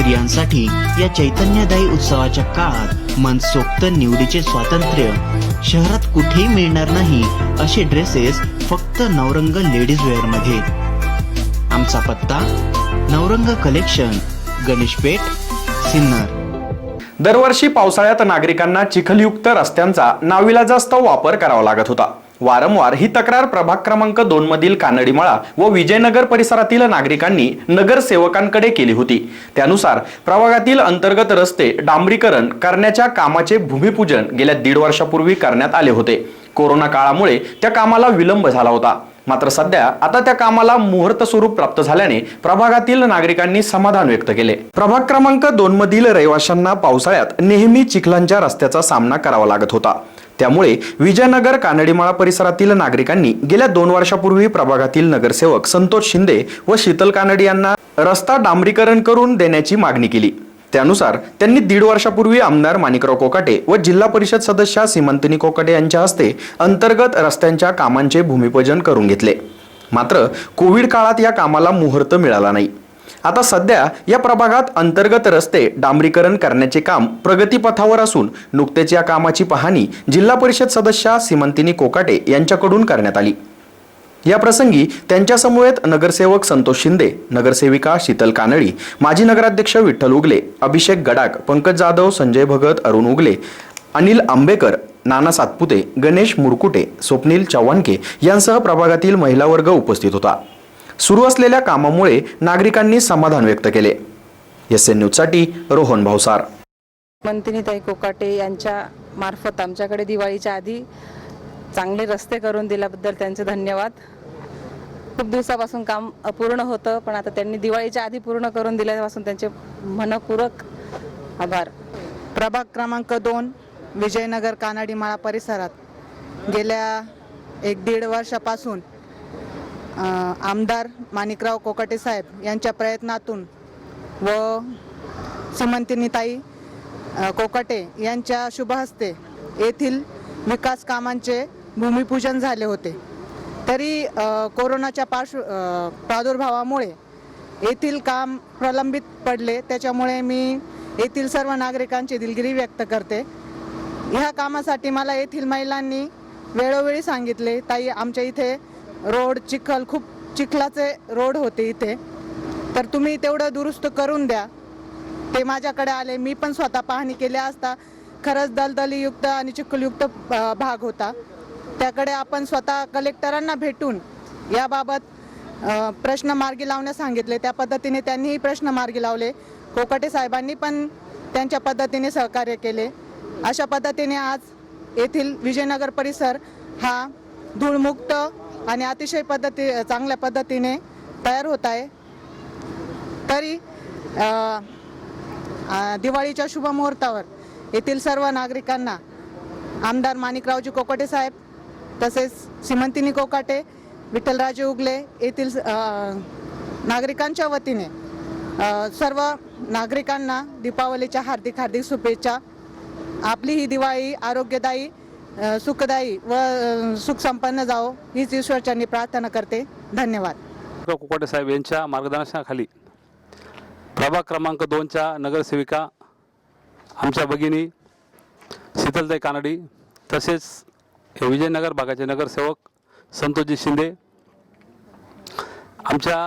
स्त्रियांसाठी या चैतन्यदायी उत्सवाच्या काळात मनसोक्त निवडीचे स्वातंत्र्य. शहरात कुठेही मिळणार नाही असे ड्रेसेस फक्त नवरंग लेडीज वेअरमध्ये. आमचा पत्ता नवरंग कलेक्शन गणेशपेठ सिन्नर. दरवर्षी पावसाळ्यात नागरिकांना चिखलयुक्त रस्त्यांचा नाविलाजास्तव वापर करावा लागत होता. वारंवार ही तक्रार प्रभाग क्रमांक दोन मधील कानडीमळा व विजयनगर परिसरातील नागरिकांनी नगरसेवकांकडे केली होती. त्यानुसार प्रभागातील अंतर्गत रस्ते डांबरीकरण करण्याच्या कामाचे भूमिपूजन गेल्या दीड वर्षापूर्वी करण्यात आले होते. कोरोना काळामुळे त्या कामाला विलंब झाला होता. मात्र सध्या आता त्या कामाला मुहूर्त स्वरूप प्राप्त झाल्याने प्रभागातील नागरिकांनी समाधान व्यक्त केले. प्रभाग क्रमांक दोन मधील रहिवाशांना पावसाळ्यात नेहमी चिखलांच्या रस्त्याचा सामना करावा लागत होता. त्यामुळे विजयनगर कानडीमाळा परिसरातील नागरिकांनी गेल्या दोन वर्षापूर्वी प्रभागातील नगरसेवक संतोष शिंदे व शीतल कानडी यांना रस्ता डांबरीकरण करून देण्याची मागणी केली. त्यानुसार त्यांनी दीड वर्षापूर्वी आमदार माणिकराव कोकाटे व जिल्हा परिषद सदस्या सीमंतनी कोकाटे यांच्या हस्ते अंतर्गत रस्त्यांच्या कामांचे भूमिपूजन करून घेतले. मात्र कोविड काळात या कामाला मुहूर्त मिळाला नाही. आता सध्या या प्रभागात अंतर्गत रस्ते डांबरीकरण करण्याचे काम प्रगतीपथावर असून नुकतेच या कामाची पाहणी जिल्हा परिषद सदस्या सीमंतिनी कोकाटे यांच्याकडून करण्यात आली. या प्रसंगी त्यांच्या समवेत नगरसेवक संतोष शिंदे नगरसेविका शीतल कानडी माजी नगराध्यक्ष विठ्ठल उगले अभिषेक गडाक पंकज जाधव संजय भगत अरुण उगले अनिल आंबेकर नाना सातपुते गणेश मुरकुटे स्वप्नील चव्हाणके यांसह प्रभागातील महिला वर्ग उपस्थित होता. सुरू असलेल्या कामामुळे नागरिकांनी समाधान व्यक्त केले. एस एन न्यूजसाठी रोहन भावसार मंतिनीताई कोकाटे यांच्या मार्फत आमच्याकडे दिवाळीच्या आधी चांगले रस्ते करून दिल्याबद्दल त्यांचे धन्यवाद. खूप दिवसापासून काम अपूर्ण होतं पण आता त्यांनी दिवाळीच्या आधी पूर्ण करून दिल्यापासून त्यांचे मनपूरक आभार. प्रभाग क्रमांक दोन विजयनगर कानाडीमाळा परिसरात गेल्या एक दीड वर्षापासून आमदार माणिकराव कोकाटे साहेब यांच्या प्रयत्नातून व सीमंतिनीताई अ, कोकाटे यांच्या शुभहस्ते येथील विकास कामांचे भूमिपूजन झाले होते. तरी कोरोनाच्या पार्श्व प्रादुर्भावामुळे येथील काम प्रलंबित पडले. त्याच्यामुळे मी येथील सर्व नागरिकांची दिलगिरी व्यक्त करते. ह्या कामासाठी मला येथील महिलांनी वेळोवेळी सांगितले ताई आमच्या इथे रोड चिखल खूप चिखलाचे रोड होते इथे. तर तुम्ही तेवढं दुरुस्त करून द्या. ते माझ्याकडे आले. मी पण स्वतः पाहणी केल्या असता. खरंच दलदलीयुक्त आणि चिखलयुक्त भाग होता. त्याकडे आपण स्वतः कलेक्टरांना भेटून याबाबत प्रश्न मार्गी लावण्यास सांगितले. त्या पद्धतीने त्यांनीही प्रश्न मार्गी लावले. कोकाटे साहेबांनी पण त्यांच्या पद्धतीने सहकार्य केले. अशा पद्धतीने आज येथील विजयनगर परिसर हा धूळमुक्त आणि अतिशय पद्धती चांगल्या पद्धतीने तयार होत आहे. तरी दिवाळीच्या शुभमुहूर्तावर येथील सर्व नागरिकांना आमदार माणिकरावजी कोकाटे साहेब तसेच सिमंतिनी कोकाटे विठ्ठलराजे उगले येथील नागरिकांच्या वतीने सर्व नागरिकांना दीपावलीच्या हार्दिक हार्दिक शुभेच्छा. आपली ही दिवाळी आरोग्यदायी सुखदायी व सुखसंपन्न जावो हीच ईश्वरचरणी प्रार्थना करते. धन्यवाद. कुकोटे साहेब यांच्या मार्गदर्शनाखाली प्रभाग क्रमांक दोनच्या नगरसेविका आमच्या भगिनी शीतलताई कानडी तसेच हे विजयनगर भागाचे नगरसेवक संतोषजी शिंदे आमच्या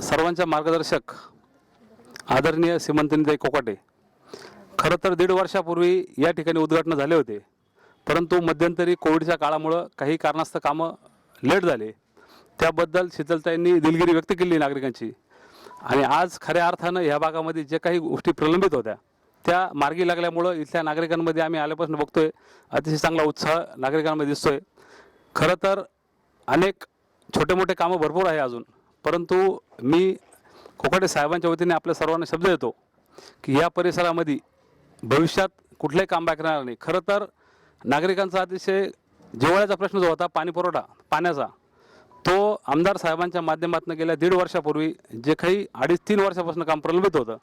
सर्वांच्या मार्गदर्शक आदरणीय श्रीमंतनीताई कोकाटे. खरं तर दीड वर्षापूर्वी या ठिकाणी उद्घाटन झाले होते. परंतु मध्यंतरी कोविडच्या काळामुळं काही कारणास्तव कामं लेट झाले. त्याबद्दल शीतलताईंनी दिलगिरी व्यक्त केली नागरिकांची. आणि आज खऱ्या अर्थानं ह्या भागामध्ये जे काही गोष्टी प्रलंबित होत्या त्या मार्गी लागल्यामुळं इथल्या नागरिकांमध्ये आम्ही आल्यापासून बघतोय अतिशय चांगला उत्साह नागरिकांमध्ये दिसतोय. खरं तर अनेक छोटे मोठे कामं भरपूर आहे अजून परंतु मी कोकाटे साहेबांच्या वतीने आपल्या सर्वांना शब्द देतो की या परिसरामध्ये भविष्यात कुठलंही काम बाकी राहणार नाही. खरं तर नागरिकांचा अतिशय जिव्हाळ्याचा प्रश्न जो होता पाणी पुरवठा पाण्याचा तो आमदार साहेबांच्या माध्यमातून गेल्या दीड वर्षापूर्वी जे काही अडीच तीन वर्षापासून काम प्रलंबित होतं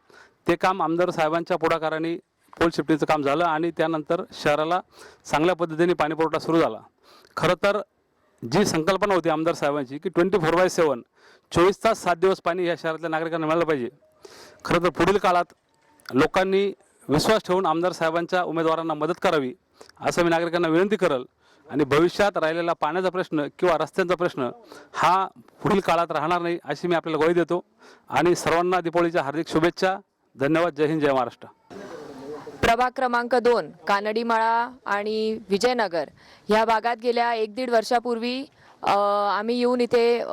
ते काम आमदार साहेबांच्या पुढाकाराने पोल शिफ्टीचं काम झालं आणि त्यानंतर शहराला चांगल्या पद्धतीने पाणीपुरवठा सुरू झाला. खरं तर जी संकल्पना होती आमदार साहेबांची की ट्वेंटी फोर बाय सेवन चोवीस तास सात दिवस पाणी या शहरातल्या नागरिकांना मिळालं पाहिजे. खरं तर पुढील काळात लोकांनी विश्वास ठेवून आमदार साहेबांच्या उमेदवारांना मदत करावी. असं मी नागरिकांना विनंती करल आणि भविष्यात राहिलेला पाण्याचा प्रश्न किंवा रस्त्यांचा प्रश्न हा पुढील काळात राहणार नाही अशी मी आपल्याला ग्वाही देतो. आणि सर्वांना दीपावलीच्या हार्दिक शुभेच्छा. धन्यवाद. जय हिंद जय महाराष्ट्र. प्रभाग क्रमांक दोन कानडीमाळा आणि विजयनगर. ह्या भागात गेल्या एक दीड वर्षापूर्वी आम्ही येऊन इथे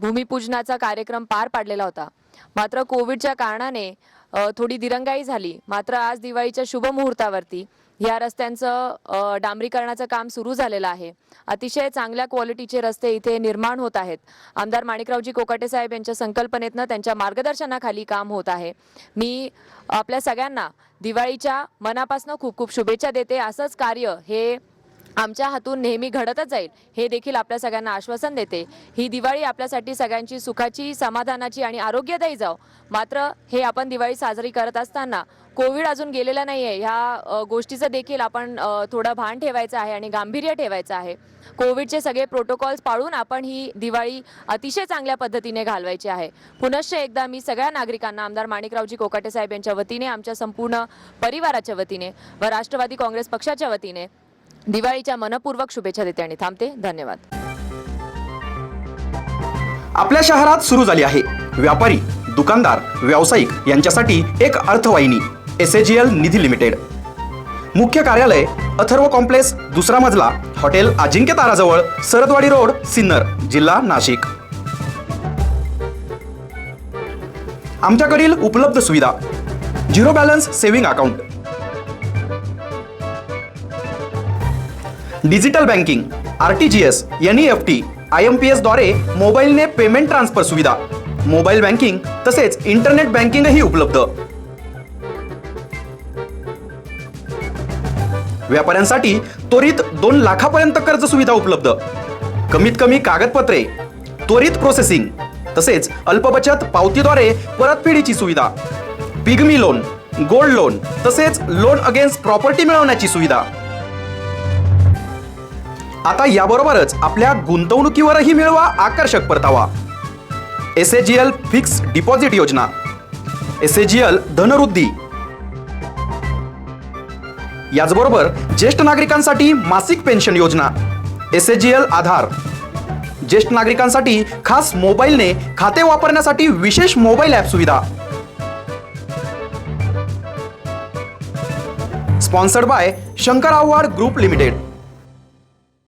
भूमिपूजनाचा कार्यक्रम पार पाडलेला होता. मात्र कोविडच्या कारणाने थोडी दिरंगाई झाली. मात्र आज दिवाळीच्या शुभ मुहूर्तावरती या रस्त्यांचं डांबरीकरणाचं काम सुरू झालेलं आहे. अतिशय चांगल्या क्वालिटीचे रस्ते इथे निर्माण होत आहेत. आमदार माणिकरावजी कोकाटे साहेब यांच्या संकल्पनेतनं त्यांच्या मार्गदर्शनाखाली काम होत आहे. मी आपल्या सगळ्यांना दिवाळीच्या मनापासून खूप खूप शुभेच्छा देते. असंच कार्य हे आमच्या हातून नेहमी घडतच जाईल. हे देखील आपल्या सगळ्यांना आश्वासन देते. ही दिवाळी आपल्यासाठी सगळ्यांची सुखाची समाधानाची आणि आरोग्यदायी जाव. मात्र हे आपण दिवाळी साजरी करत असताना कोविड अजून गेलेला नाही आहे ह्या गोष्टीचं देखील आपण थोडं भान ठेवायचं आहे आणि गांभीर्य ठेवायचं आहे. कोविडचे सगळे प्रोटोकॉल्स पाळून आपण ही दिवाळी अतिशय चांगल्या पद्धतीने घालवायची आहे. पुनश्च एकदा मी सगळ्या नागरिकांना आमदार माणिकरावजी कोकाटे साहेब यांच्या वतीने आमच्या संपूर्ण परिवाराच्या वतीने व राष्ट्रवादी काँग्रेस पक्षाच्या वतीने दिवाळीच्या मनपूर्वक शुभेच्छा देते आणि थांबते. धन्यवाद. आपल्या शहरात सुरू झाली आहे. व्यापारी दुकानदार व्यावसायिक यांच्यासाठी एक अर्थवाहिनी एस निधी लिमिटेड. मुख्य कार्यालय अथर्व कॉम्प्लेक्स दुसरा मजला हॉटेल अजिंक्य ताराजवळ सरदवाडी रोड सिन्नर जिल्हा नाशिक. आमच्याकडील उपलब्ध सुविधा zero balance saving account digital banking R T G S N E F T I M P एसद्वारे मोबाईलने पेमेंट ट्रान्सफर सुविधा. मोबाईल बँकिंग तसेच इंटरनेट बँकिंगही उपलब्ध. व्यापाऱ्यांसाठी त्वरित दोन लाखापर्यंत कर्ज सुविधा उपलब्ध. कमीत कमी कागदपत्रे त्वरित प्रोसेसिंग तसेच अल्पबचत पावतीद्वारे परतफेडीची सुविधा. पिगमी लोन गोल्ड लोन तसेच लोन अगेन्स्ट प्रॉपर्टी मिळवण्याची सुविधा. आता याबरोबरच आपल्या गुंतवणुकीवरही मिळवा आकर्षक परतावा. S A G L fix deposit योजना. S A G L Dhanvruddhi. याचबरोबर ज्येष्ठ नागरिकांसाठी मासिक पेन्शन योजना. S A G L Aadhaar. ज्येष्ठ नागरिकांसाठी खास मोबाईलने खाते वापरण्यासाठी विशेष मोबाईल ॲप सुविधा. Sponsored by Shankar Avhad group limited.